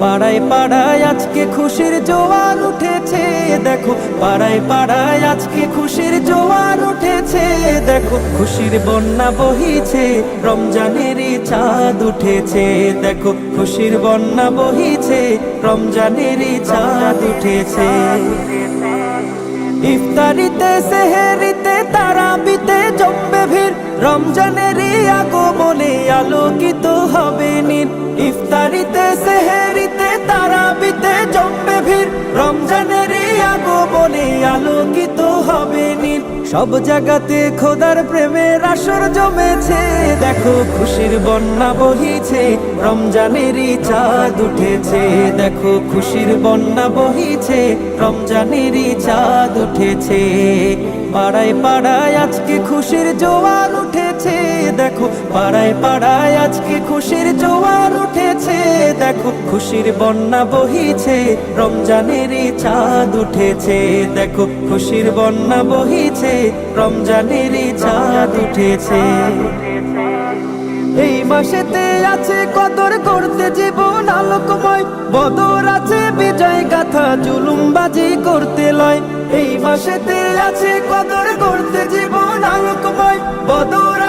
পাড়ায় পাড়ায় আজকে খুশির জোয়ার উঠেছে, দেখো। পাড়ায় পাড়ায় আজকে খুশির জোয়ার উঠেছে, দেখো। খুশির বন্যা বহিছে রমজানেরই চাঁদ উঠেছে, দেখো। খুশির বন্যা বহিছে রমজানেরই চাঁদ উঠেছে। ইফতারিতে, সেহেরিতে, তারাবিতে জমবে ভিড় রমজানেরই আগমনে আলোকিত হবে নীল ইফতারিতে, সেহেরিতে, তারাবিতে জমবে ভিড়। রমজানেরই আগমনে আলোকিত হবে নীল সব জায়গাতে খোদার প্রেমের আসর জমেছে। দেখো খুশির বন্যা বহিছে, রমজানেরই চাঁদ উঠেছে। দেখো খুশির বন্যা বহিছে, রমজানেরই চাঁদ উঠেছে। পাড়ায় পাড়ায় আজকে খুশির জোয়ার উঠেছে। দেখো, পাড়ায় পাড়ায় আজকে খুশির জোয়ার উঠেছে। দেখো, খুশির বন্যা বহিছে রমজানেরই চাঁদ উঠেছে। দেখো, খুশির বন্যা বহিছে রমজানেরই চাঁদ উঠেছে। এই মাসেতে আছে কদর করতে জীবন আলোকময়। বদর আছে বিজয় গাথা জুলুমবাজি করতে লয়। এই মাসেতে আছে কদর করতে জীবন আলোকময়। বদর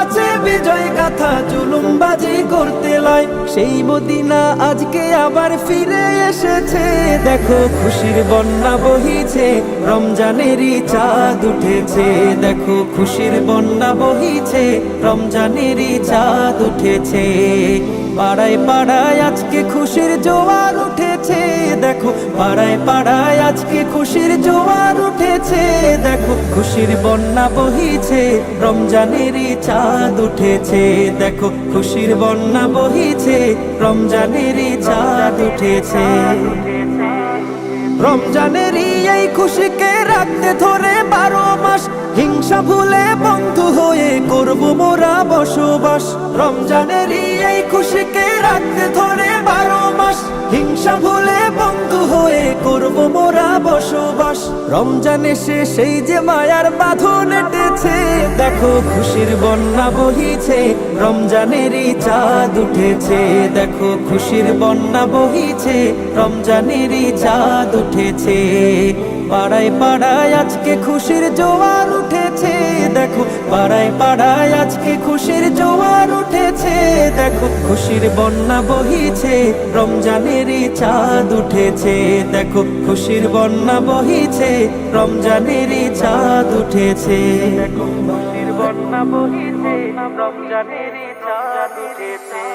সেই মদিনা আজকে আবার ফিরে এসেছে। দেখো খুশির বন্যা বহিছে, রমজানেরই চাঁদ উঠেছে। দেখো খুশির বন্যা বহিছে, রমজানেরই চাঁদ উঠেছে। পাড়ায় পাড়ায় আজকে খুশির জোয়ার উঠেছে। দেখো, পাড়ায় পাড়ায় আজকে খুশির জোয়ার উঠেছে। দেখো, খুশির বন্যা বহিছে রমজানেরই চাঁদ উঠেছে। দেখো, খুশির বন্যা বহিছে রমজানেরই চাঁদ উঠেছে। রমজানেরই এই খুশিকে রাখতে ধরে বারো মাস, হিংসা ভুলে বন্ধু হয়ে করব মোরা বসবাস। রমজানেরই এই খুশিকে রাখতে ধরে বারো মাস, হিংসা ভুলে করব মোরা বসবাস। রমজান এসে সেই যে মায়ার বাঁধন এটেছে। দেখো খুশির বন্যা বহিছে, রমজানেরই চাঁদ উঠেছে। দেখো খুশির বন্যা বহিছে, রমজানেরই চাঁদ উঠেছে। পাড়ায় পাড়ায় আজকে খুশির জোয়ার উঠেছে। পাড়ায় পাড়ায় আজকে খুশির জোয়ার উঠেছে। দেখো খুশির বন্যা বহিছে, রমজানেরই চাঁদ উঠেছে। দেখো খুশির বন্যা বহিছে, রমজানেরই চাঁদ উঠেছে। দেখো খুশির বন্যা বহিছে, রমজানেরই চাঁদ উঠেছে।